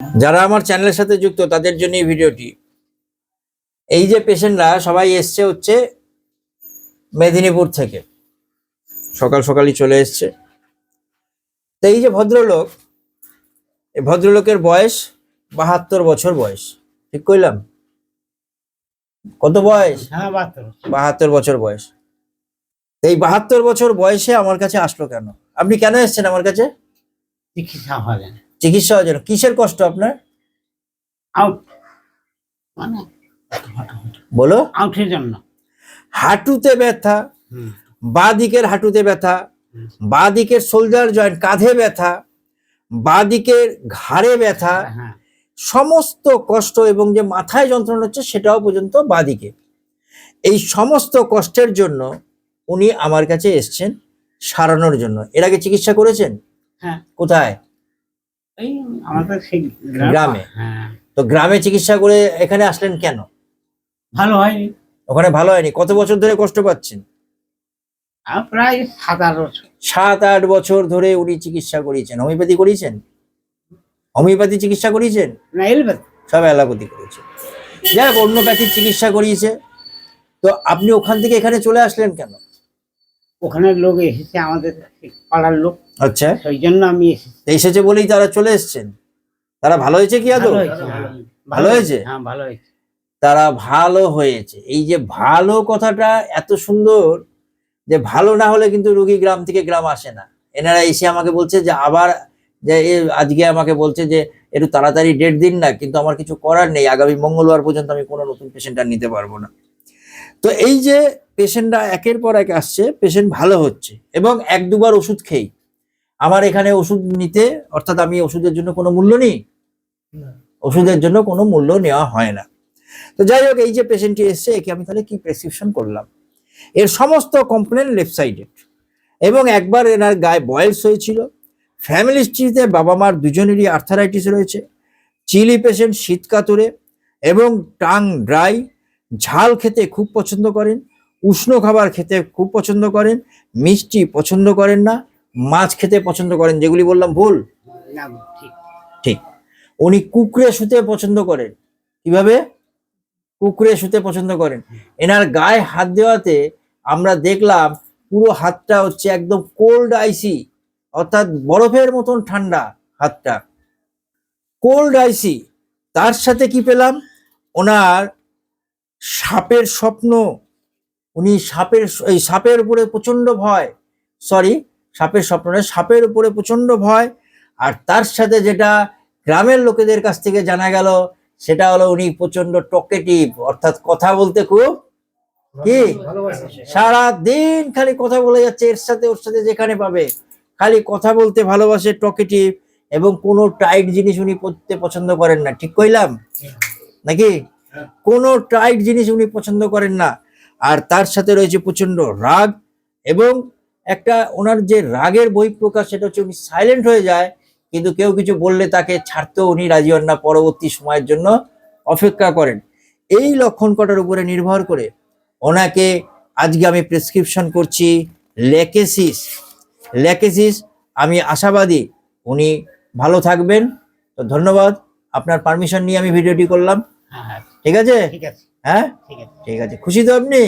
যারা আমার চ্যানেলের সাথে যুক্ত তাদের জন্য এই ভিডিওটি। এই যে পেশেন্টরা সবাই এসছে হচ্ছে মেদিনীপুর থেকে। সকাল সকালই চলে এসছে। তো এই যে ভদ্রলোক এই ভদ্রলোকের বয়স বাহাত্তর বছর বয়স। ঠিক কইলাম? কত বয়স? হ্যাঁ বাহাত্তর বছর। বয়স। এই বাহাত্তর বছর বয়সে আমার কাছে আসলো কেন? আপনি কেন এসেছেন আমার কাছে? চিকিৎসা হলেন চিকিৎসা হওয়ার জন্য কিসের কষ্ট আপনার? মানে? বলো। আউটের জন্য। হাঁটুতে ব্যথা। বাঁ দিকের হাঁটুতে ব্যথা। বাঁ দিকের শোল্ডার জয়েন্ট কাঁধে ব্যথা বাঁ দিকের ঘাড়ে ব্যথা হ্যাঁ। সমস্ত কষ্ট এবং যে মাথায় যন্ত্রণা হচ্ছে সেটাও পর্যন্ত বাঁদিকে। এই সমস্ত কষ্টের জন্য উনি আমার কাছে এসছেন সারানোর জন্য। এর আগে চিকিৎসা করেছেন? হ্যাঁ। কোথায়? এই আমাদের সেই গ্রামে। হ্যাঁ। তো গ্রামে চিকিৎসা করে এখানে আসলেন কেন? ভালো হয়নি। ওখানে ভালো হয়নি? কত বছর ধরে কষ্ট পাচ্ছেন? প্রায় সাত আট বছর। সাত আট বছর ধরে উনি চিকিৎসা করিয়েছেন। হোমিওপ্যাথি করিয়েছেন? হোমিওপ্যাথি চিকিৎসা করিয়েছেন? না এলবেদ সব অ্যালোপ্যাথি করেছে। যাই হোক অন্য প্যাথির চিকিৎসা করিয়েছে। তো আপনি ওখান থেকে এখানে চলে আসলেন কেন? ওখানে লোক এসেছে আমাদের পাড়ার লোক। আচ্ছা। সেই জন্য আমি এসেছি বলেই তারা চলে এসেছেন। তারা ভালো হয়েছে কি আদৌ? ভালো হয়েছে, হ্যাঁ। ভালো হয়েছে? হ্যাঁ তারা ভালো হয়েছে। এই যে ভালো কথাটা এত সুন্দর যে ভালো না হলে কিন্তু রোগী গ্রাম থেকে গ্রাম আসে না। এনারা এসে আমাকে বলছে যে আবার যে আজকে আমাকে বলছে যে একটু তাড়াতাড়ি ডেট দিন না কিন্তু আমার কিছু করার নেই। আগামী মঙ্গলবার পর্যন্ত আমি কোনো নতুন পেশেন্ট আর নিতে পারব না। তো এই যে পেশেন্টরা একের পর এক আসছে পেশেন্ট ভালো হচ্ছে এবং এক দুবার ওষুধ খেই আমার এখানে ওষুধ নিতে অর্থাৎ আমি ওষুধের জন্য কোনো মূল্য নিই? ওষুধের জন্য কোনো মূল্য নেওয়া হয় না। তো যাই হোক এই যে পেশেন্টটি এসছে একে আমি তাহলে কি প্রেসক্রিপশন করলাম? এর সমস্ত কমপ্লেন লেফট সাইডেড এবং একবার এনার গায়ে বয়েলস হয়েছিল। ফ্যামিলি হিস্ট্রিতে বাবা মার দুজনেরই আর্থারাইটিস রয়েছে। চিলি পেশেন্ট শীত কাতুরে এবং টাং ড্রাই ঝাল খেতে খুব পছন্দ করেন উষ্ণ খাবার খেতে খুব পছন্দ করেন মিষ্টি পছন্দ করেন না মাছ খেতে পছন্দ করেন যেগুলি বললাম ভুল? ঠিক। ঠিক। উনি কুকুরে শুতে পছন্দ করেন। কীভাবে? কুকুরে শুতে পছন্দ করেন। এনার গায়ে হাত দেওয়াতে আমরা দেখলাম পুরো হাতটা হচ্ছে একদম কোল্ড আইসি অর্থাৎ বরফের মতন ঠান্ডা হাতটা। কোল্ড আইসি তার সাথে কি পেলাম? ওনার সাপের স্বপ্ন। উনি সাপের এই সাপের উপরে প্রচণ্ড ভয়। সরি সাপের স্বপ্ন নয় সাপের উপরে প্রচণ্ড ভয়। আর তার সাথে যেটা গ্রামের লোকেদের কাছ থেকে জানা গেল, সেটা হলো উনি প্রচণ্ড টকেটিভ, অর্থাৎ কথা বলতে খুব কি? সারা দিন খালি কথা বলে যাচ্ছে, এর সাথে ওর সাথে যেখানে পাবে। খালি কথা বলতে ভালোবাসে, টকেটিভ, এবং কোনো টাইট জিনিস উনি পড়তে পছন্দ করেন না। ঠিক কইলাম? নাকি? কোনো টাইট জিনিস উনি পছন্দ করেন না। আর তার সাথে রয়েছে প্রচণ্ড রাগ, এবং একটা ওনার যে রাগের বই প্রকাশ সেটা হচ্ছে উনি সাইলেন্ট হয়ে যায় কিন্তু কেউ কিছু বললে তাকে ছাড়তেও উনি রাজি হন না পরবর্তী সময়ের জন্য অপেক্ষা করেন। এই লক্ষণ কটার উপরে নির্ভর করে ওনাকে আজকে আমি প্রেসক্রিপশন করছি লেকেসিস লেকেসিস আমি আশাবাদী উনি ভালো থাকবেন। তো ধন্যবাদ আপনার পারমিশন নিয়ে আমি ভিডিওটি করলাম। হ্যাঁ হ্যাঁ। ঠিক আছে? ঠিক আছে। হ্যাঁ? ঠিক আছে। ঠিক আছে খুশি তো আপনি।